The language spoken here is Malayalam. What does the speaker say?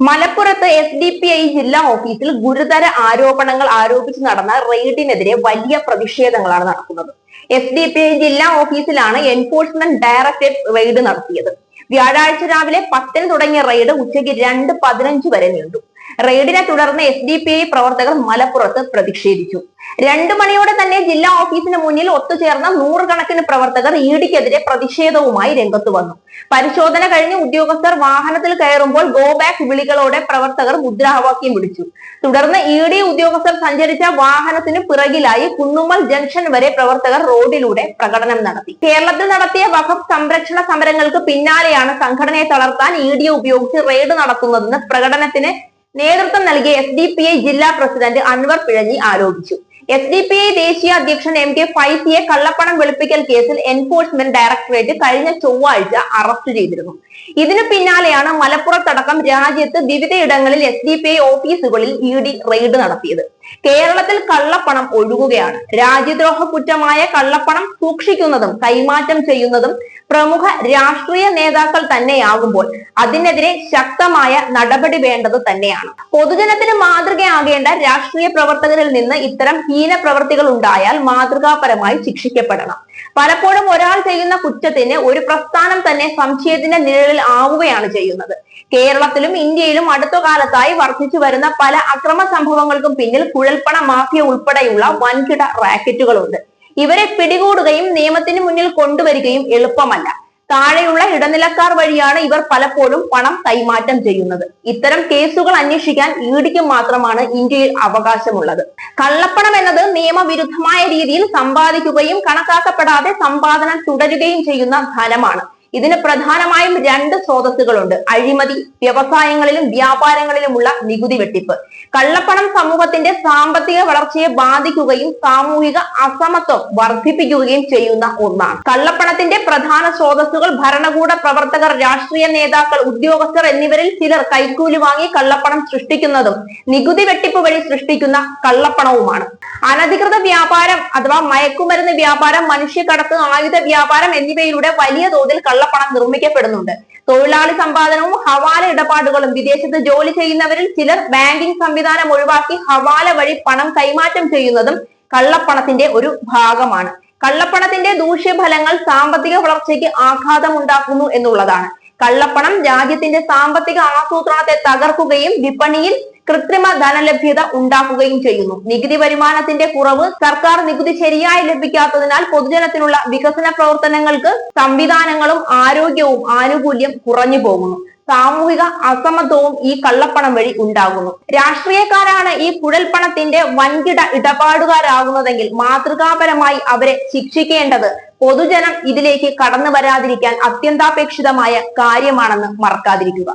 മലപ്പുറത്ത് എസ് ഡി പി ഐ ജില്ലാ ഓഫീസിൽ ഗുരുതര ആരോപണങ്ങൾ ആരോപിച്ച് നടന്ന റെയ്ഡിനെതിരെ വലിയ പ്രതിഷേധങ്ങളാണ് നടക്കുന്നത്. എസ് ഡി പി ഐ ജില്ലാ ഓഫീസിലാണ് എൻഫോഴ്സ്മെന്റ് ഡയറക്ടറേറ്റ് റെയ്ഡ് നടത്തിയത്. വ്യാഴാഴ്ച രാവിലെ പത്തിന് തുടങ്ങിയ റെയ്ഡ് ഉച്ചയ്ക്ക് രണ്ട് പതിനഞ്ച് വരെ നീണ്ടു. റെയ്ഡിനെ തുടർന്ന് എസ് ഡി പി ഐ പ്രവർത്തകർ മലപ്പുറത്ത് പ്രതിഷേധിച്ചു. രണ്ടു മണിയോടെ തന്നെ ജില്ലാ ഓഫീസിന് മുന്നിൽ ഒത്തുചേർന്ന നൂറുകണക്കിന് പ്രവർത്തകർ ഇഡിക്കെതിരെ പ്രതിഷേധവുമായി രംഗത്തു വന്നു. പരിശോധന കഴിഞ്ഞ് ഉദ്യോഗസ്ഥർ വാഹനത്തിൽ കയറുമ്പോൾ ഗോ ബാക്ക് വിളികളോടെ പ്രവർത്തകർ മുദ്രാവാക്യം വിളിച്ചു. തുടർന്ന് ഇ ഡി ഉദ്യോഗസ്ഥർ സഞ്ചരിച്ച വാഹനത്തിന് പിറകിലായി കുന്നുമ്മൽ ജംഗ്ഷൻ വരെ പ്രവർത്തകർ റോഡിലൂടെ പ്രകടനം നടത്തി. കേരളത്തിൽ നടത്തിയ വഖഫ് സംരക്ഷണ സമരങ്ങൾക്ക് പിന്നാലെയാണ് സംഘടനയെ തളർത്താൻ ഇ ഡി ഉപയോഗിച്ച് റെയ്ഡ് നടത്തുന്നതെന്ന് പ്രകടനത്തിന് നേതൃത്വം നൽകിയ എസ് ഡി പി ഐ ജില്ലാ പ്രസിഡന്റ് അൻവർ പിഴഞ്ഞി ആരോപിച്ചു. എസ് ഡി പി ഐ ദേശീയ അധ്യക്ഷൻ എം കെ ഫൈസിയെ കള്ളപ്പണം വെളുപ്പിക്കൽ കേസിൽ എൻഫോഴ്സ്മെന്റ് ഡയറക്ടറേറ്റ് കഴിഞ്ഞ ചൊവ്വാഴ്ച അറസ്റ്റ് ചെയ്തിരുന്നു. ഇതിനു പിന്നാലെയാണ് മലപ്പുറത്തടക്കം രാജ്യത്ത് വിവിധയിടങ്ങളിൽ എസ് ഡി പി ഐ ഓഫീസുകളിൽ ഇ ഡി റെയ്ഡ് നടത്തിയത്. കേരളത്തിൽ കള്ളപ്പണം ഒഴുകുകയാണ്. രാജ്യദ്രോഹ കുറ്റമായ കള്ളപ്പണം സൂക്ഷിക്കുന്നതും കൈമാറ്റം ചെയ്യുന്നതും പ്രമുഖ രാഷ്ട്രീയ നേതാക്കൾ തന്നെയാകുമ്പോൾ അതിനെതിരെ ശക്തമായ നടപടി വേണ്ടത് തന്നെയാണ്. പൊതുജനത്തിന് മാതൃകയാകേണ്ട രാഷ്ട്രീയ പ്രവർത്തകരിൽ നിന്ന് ഇത്തരം ഹീന പ്രവർത്തികൾ ഉണ്ടായാൽ മാതൃകാപരമായി ശിക്ഷിക്കപ്പെടണം. പലപ്പോഴും ഒരാൾ ചെയ്യുന്ന കുറ്റത്തിന് ഒരു പ്രസ്ഥാനം തന്നെ സംശയത്തിന്റെ നിഴലിൽ ആവുകയാണ് ചെയ്യുന്നത്. കേരളത്തിലും ഇന്ത്യയിലും അടുത്ത കാലത്തായി വർദ്ധിച്ചു വരുന്ന പല അക്രമ സംഭവങ്ങൾക്കും പിന്നിൽ കുഴൽപ്പണ മാഫിയ ഉൾപ്പെടെയുള്ള വൻകിട റാക്കറ്റുകളുണ്ട്. ഇവരെ പിടികൂടുകയും നിയമത്തിന് മുന്നിൽ കൊണ്ടുവരികയും എളുപ്പമല്ല. താഴെയുള്ള ഇടനിലക്കാർ വഴിയാണ് ഇവർ പലപ്പോഴും പണം കൈമാറ്റം ചെയ്യുന്നത്. ഇത്തരം കേസുകൾ അന്വേഷിക്കാൻ ഇഡിക്ക് മാത്രമാണ് ഇന്ത്യയിൽ അവകാശമുള്ളത്. കള്ളപ്പണം എന്നത് നിയമവിരുദ്ധമായ രീതിയിൽ സമ്പാദിക്കുകയും കണക്കാക്കപ്പെടാതെ സമ്പാദനം തുടരുകയും ചെയ്യുന്ന ധനമാണ് ഇതിന് പ്രധാനമായും രണ്ട് സ്രോതസ്സുകളുണ്ട്. അഴിമതി വ്യവസായങ്ങളിലും വ്യാപാരങ്ങളിലുമുള്ള നികുതി വെട്ടിപ്പ്. കള്ളപ്പണം സമൂഹത്തിന്റെ സാമ്പത്തിക വളർച്ചയെ ബാധിക്കുകയും സാമൂഹിക അസമത്വം വർദ്ധിപ്പിക്കുകയും ചെയ്യുന്ന ഒന്നാണ്. കള്ളപ്പണത്തിന്റെ പ്രധാന സ്രോതസ്സുകൾ ഭരണകൂട പ്രവർത്തകർ രാഷ്ട്രീയ നേതാക്കൾ ഉദ്യോഗസ്ഥർ എന്നിവരിൽ ചിലർ കൈക്കൂലി വാങ്ങി കള്ളപ്പണം സൃഷ്ടിക്കുന്നതും നികുതി വെട്ടിപ്പ് വഴി സൃഷ്ടിക്കുന്ന കള്ളപ്പണവുമാണ്. അനധികൃത വ്യാപാരം അഥവാ മയക്കുമരുന്ന് വ്യാപാരം മനുഷ്യക്കടത്ത് ആയുധ വ്യാപാരം എന്നിവയിലൂടെ വലിയ തോതിൽ കള്ളപ്പണം നിർമ്മിക്കപ്പെടുന്നുണ്ട്. തൊഴിലാളി സമ്പാദനവും ഹവാല ഇടപാടുകളും വിദേശത്ത് ജോലി ചെയ്യുന്നവരിൽ ചിലർ ബാങ്കിംഗ് സംവിധാനം ഒഴിവാക്കി ഹവാല വഴി പണം കൈമാറ്റം ചെയ്യുന്നതും കള്ളപ്പണത്തിന്റെ ഒരു ഭാഗമാണ്. കള്ളപ്പണത്തിന്റെ ദൂഷ്യഫലങ്ങൾ സാമ്പത്തിക വളർച്ചയ്ക്ക് ആഘാതം ഉണ്ടാക്കുന്നു എന്നുള്ളതാണ്. കള്ളപ്പണം രാജ്യത്തിന്റെ സാമ്പത്തിക ആസൂത്രണത്തെ തകർക്കുകയും വിപണിയിൽ കൃത്രിമ ധനലഭ്യത ഉണ്ടാക്കുകയും ചെയ്യുന്നു. നികുതി വരുമാനത്തിന്റെ കുറവ് സർക്കാർ നികുതി ശരിയായി ലഭിക്കാത്തതിനാൽ പൊതുജനത്തിനുള്ള വികസന പ്രവർത്തനങ്ങൾക്ക് സംവിധാനങ്ങളും ആരോഗ്യവും ആനുകൂല്യം കുറഞ്ഞു പോകുന്നു. സാമൂഹിക അസമത്വവും ഈ കള്ളപ്പണം വഴി ഉണ്ടാകുന്നു. രാഷ്ട്രീയക്കാരാണ് ഈ കുഴൽപ്പണത്തിന്റെ വൻകിട ഇടപാടുകാരാകുന്നതെങ്കിൽ മാതൃകാപരമായി അവരെ ശിക്ഷിക്കേണ്ടത് പൊതുജനം ഇതിലേക്ക് കടന്നു വരാതിരിക്കാൻ അത്യന്താപേക്ഷിതമായ കാര്യമാണെന്ന് മറക്കാതിരിക്കുക.